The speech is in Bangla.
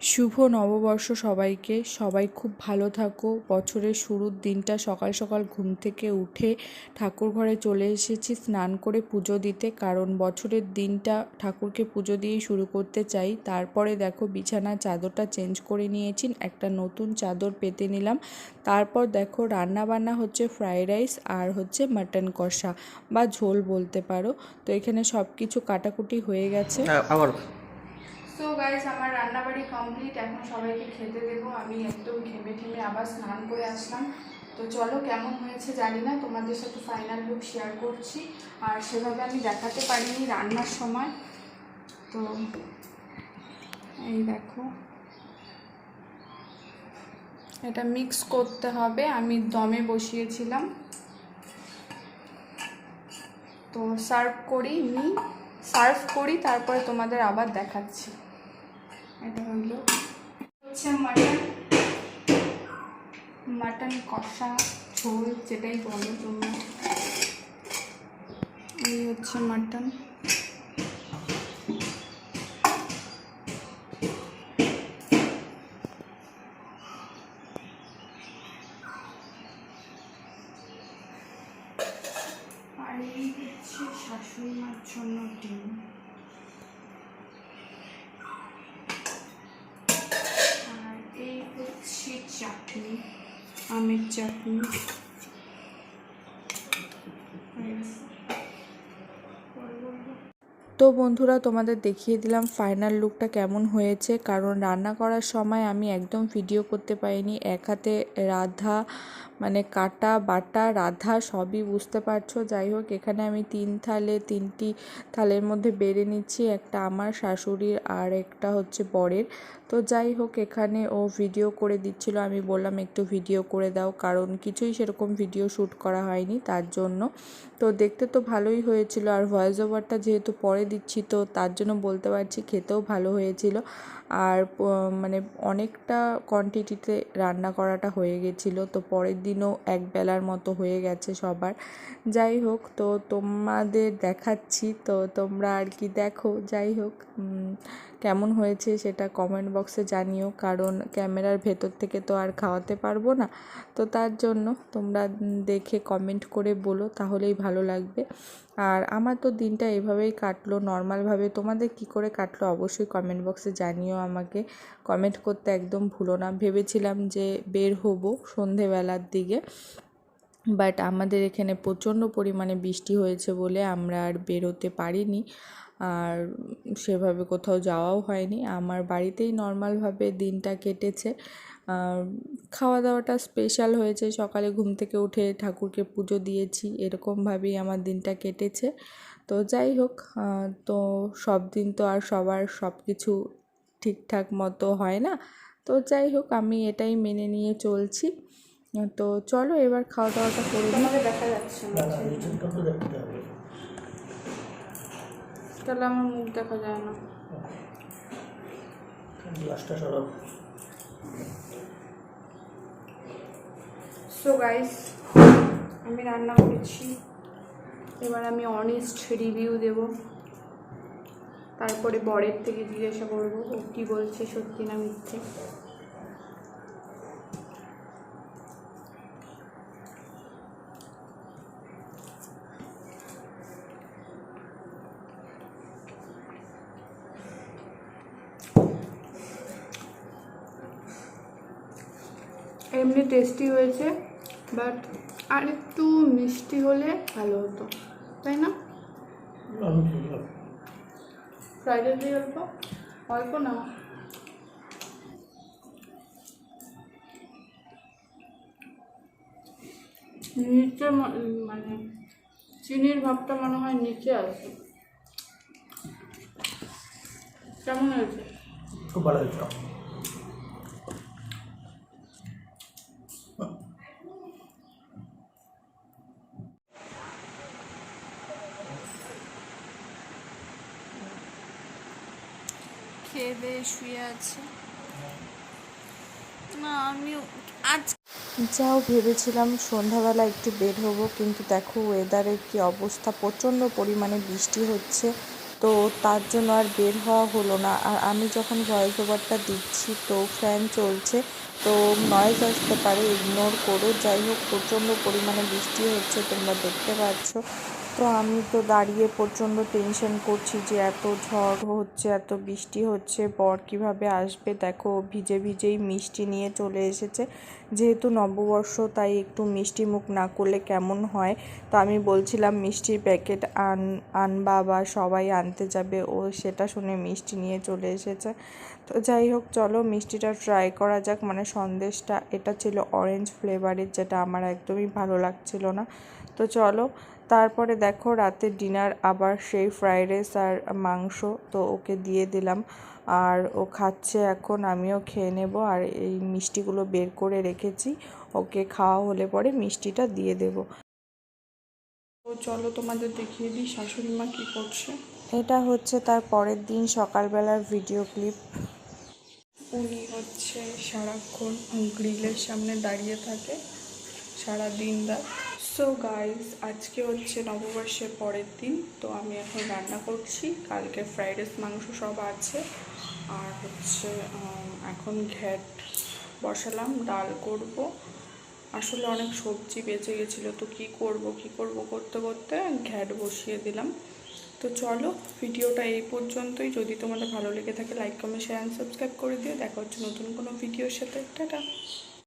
শুভ নববর্ষ সবাইকে। সবাই খুব ভালো থাকো। বছরের শুরুর দিনটা সকাল সকাল ঘুম থেকে উঠে ঠাকুর ঘরে চলে এসেছি স্নান করে পুজো দিতে। কারণ বছরের দিনটা ঠাকুরকে পুজো দিয়েই শুরু করতে চাই। তারপরে দেখো বিছানার চাদরটা চেঞ্জ করে নিয়েছি। একটা নতুন চাদর পেতে নিলাম। তারপর দেখো রান্না বান্না হচ্ছে ফ্রায়েড রাইস আর হচ্ছে মাটন কষা বা ঝোল বলতে পারো। তো এখানে সব কিছু কাটাকুটি হয়ে গেছে। আবার সো গাইস আমার রান্নাবাড়ি কমপ্লিট এখন সবাইকে খেতে দেবো। আমি একদম ঘেমে ঘেমে আবার স্নান করে আসলাম। তো চলো, কেমন হয়েছে জানি না। তোমাদের সাথে ফাইনাল লুক শেয়ার করছি। আর সেভাবে আমি দেখাতে পারিনি রান্নার সময়। তো এই দেখো। এটা মিক্স করতে হবে। আমি দমে বসিয়েছিলাম। তো সার্ভ করি, নি। সার্ভ করি, তারপরে তোমাদের আবার দেখাচ্ছি। এটা হলো হচ্ছে মাটন। মাটন কষা, ঝোল যেটাই বলো তোমরা এই হচ্ছে মাটন। আর এই হচ্ছে শাশুড়ি মার জন্য ডিম। আমের চাটনি। তো বন্ধুরা, তোমাদের দেখিয়ে দিলাম ফাইনাল লুকটা কেমন হয়েছে। কারণ রান্না করার সময় আমি একদম ভিডিও করতে পারিনি। এক হাতে রাধা মানে কাটা, বাটা, রাধা সবই বুঝতে পারছ। যাই হোক, এখানে আমি তিন থালে, তিনটি থালের মধ্যে বেড়ে নিচ্ছি। একটা আমার শাশুড়ির আর একটা হচ্ছে বরের। তো যাই হোক, এখানে ও ভিডিও করে দিচ্ছিল। আমি বললাম, একটু ভিডিও করে দাও। কারণ কিছুই সেরকম ভিডিও শ্যুট করা হয়নি তার জন্য। তো দেখতে তো ভালোই হয়েছিল। আর ভয়েস ওভারটা যেহেতু পরে দিচ্ছি, তো তার জন্য বলতে পারছি খেতেও ভালো হয়েছিল। আর মানে অনেকটা কোয়ান্টিটিতে রান্না করাটা হয়ে গেছিল। তো পরের দিনও এক বেলার মতো হয়ে গেছে সবার। যাই হোক, তো তোমাদের দেখাচ্ছি। তো তোমরা আর কি দেখো। যাই হোক কেমন হয়েছে সেটা কমেন্ট বক্সে জানিও। কারণ ক্যামেরার ভেতর থেকে তো আর খাওয়াতে পারব না। তো তার জন্য তোমরা দেখে কমেন্ট করে বলো। তাহলেই ভালো লাগবে। আর আমার তো দিনটা এভাবেই কাটলো নর্মালভাবে তোমাদের কি করে কাটলো অবশ্যই কমেন্ট বক্সে জানিও আমাকে। কমেন্ট করতে একদম ভুলো না। ভেবেছিলাম যে বের হব সন্ধেবেলার দিকে। বাট আমাদের এখানে প্রচণ্ড পরিমাণে বৃষ্টি হয়েছে বলে আমরা আর বেরোতে পারিনি। আর সেভাবে কোথাও যাওয়াও হয়নি। আমার বাড়িতেই নর্মালভাবে দিনটা কেটেছে। খাওয়া দাওয়াটা স্পেশাল হয়েছে। সকালে ঘুম থেকে উঠে ঠাকুরকে পুজো দিয়েছি। এরকমভাবেই আমার দিনটা কেটেছে। তো যাই হোক তো সব দিন তো আর সবার সব কিছু ঠিকঠাক মতো হয় না। তো যাই হোক আমি এটাই মেনে নিয়ে চলছি। তো চলো এবার খাওয়া দাওয়াটা করে দেখা যাচ্ছে তাহলে আমার মুখ দেখা যায় না। গ্লাসটা সরাব সো গাইস আমি রান্না করেছি। এবার আমি অনেস্ট রিভিউ দেব। তারপরে বরের থেকে জিজ্ঞাসা করব, ও কী বলছে সত্যি না মিথ্যে। এমনি টেস্টি হয়েছে। বাট আর একটু মিষ্টি হলে ভালো হতো তাই না? ফ্রাইড রাইস অল্প? অল্প না। নিচে মানে চিনির ভাবটা মনে হয় নিচে আছে। কেমন হয়েছে? খুব ভালো হয়েছিল খেয়ে দিয়ে শুয়ে আছে। না আমি আজ যাও ভেবেছিলাম সন্ধ্যাবেলা একটু বের হব, কিন্তু দেখো ওয়েদারের কি অবস্থা, প্রচণ্ড পরিমাণে বৃষ্টি হচ্ছে। তো তার জন্য আর বের হওয়া হলো না। আর আমি যখন ভয়েস ওভারটা দিচ্ছি, তো ফ্যান চলছে। তো নয়েজ আসতে পারে ইগনোর করো। যাই হোক, প্রচণ্ড পরিমাণে বৃষ্টি হচ্ছে, তোমরা দেখতে পাচ্ছ। তো আমি তো দাঁড়িয়ে প্রচণ্ড টেনশন করছি যে এত ঝড় হচ্ছে, এত বৃষ্টি হচ্ছে, বর কীভাবে আসবে? দেখো, ভিজে ভিজেই মিষ্টি নিয়ে চলে এসেছে। যেহেতু নববর্ষ, তাই একটু মিষ্টি মুখ না করলে কেমন হয়? তো আমি বলছিলাম, মিষ্টির প্যাকেট আন, আনবা বা সবাই আনতে যাবে। ও সেটা শুনে মিষ্টি নিয়ে চলে এসেছে। তো যাই হোক, চলো মিষ্টিটা ট্রাই করা যাক। মানে সন্দেশটা, এটা ছিল অরেঞ্জ ফ্লেভারের যেটা আমার একদমই ভালো লাগছিল না। তো চলো তারপরে দেখো রাতের ডিনার আবার সেই ফ্রাইড রাইস আর মাংস তো ওকে দিয়ে দিলাম। আর ও খাচ্ছে এখন আমিও খেয়ে নেব। আর এই মিষ্টিগুলো বের করে রেখেছি ওকে খাওয়া হলে পরে মিষ্টিটা দিয়ে দেব। তো চলো তোমাদের দেখিয়ে দিই শাশুড়ি মা কী করছে। এটা হচ্ছে তার পরের দিন সকালবেলার ভিডিও ক্লিপ। উনি হচ্ছে সারাক্ষণ গ্রিলের সামনে দাঁড়িয়ে থাকে সারা দিন রাত। সো গাইস আজকে হচ্ছে নববর্ষের পরের দিন, তো আমি এখন রান্না করছি। কালকে ফ্রাইড রাইস মাংস সব আছে। আর হচ্ছে এখন ঘ্যাট বসালাম, ডাল করব। আসলে অনেক সবজি বেঁচে গেছিল, তো কি করব কি করব করতে করতে ঘ্যাট বসিয়ে দিলাম। তো চলো, ভিডিওটা এই পর্যন্তই। যদি তোমাদের ভালো লেগে থাকে লাইক কমেন্ট শেয়ার সাবস্ক্রাইব করে দিও। দেখা হচ্ছে নতুন কোনো ভিডিওর সাথে। টাটা!